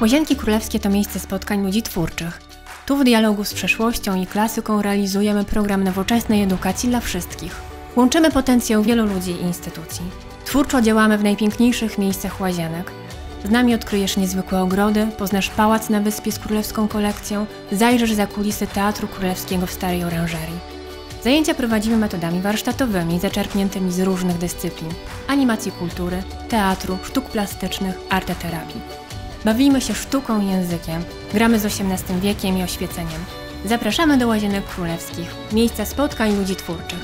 Łazienki Królewskie to miejsce spotkań ludzi twórczych. Tu w dialogu z przeszłością i klasyką realizujemy program nowoczesnej edukacji dla wszystkich. Łączymy potencjał wielu ludzi i instytucji. Twórczo działamy w najpiękniejszych miejscach łazienek. Z nami odkryjesz niezwykłe ogrody, poznasz pałac na wyspie z królewską kolekcją, zajrzysz za kulisy Teatru Królewskiego w Starej Oranżerii. Zajęcia prowadzimy metodami warsztatowymi, zaczerpniętymi z różnych dyscyplin animacji kultury, teatru, sztuk plastycznych, arteterapii. Bawimy się sztuką i językiem, gramy z XVIII wiekiem i oświeceniem. Zapraszamy do Łazienek Królewskich, miejsca spotkań ludzi twórczych.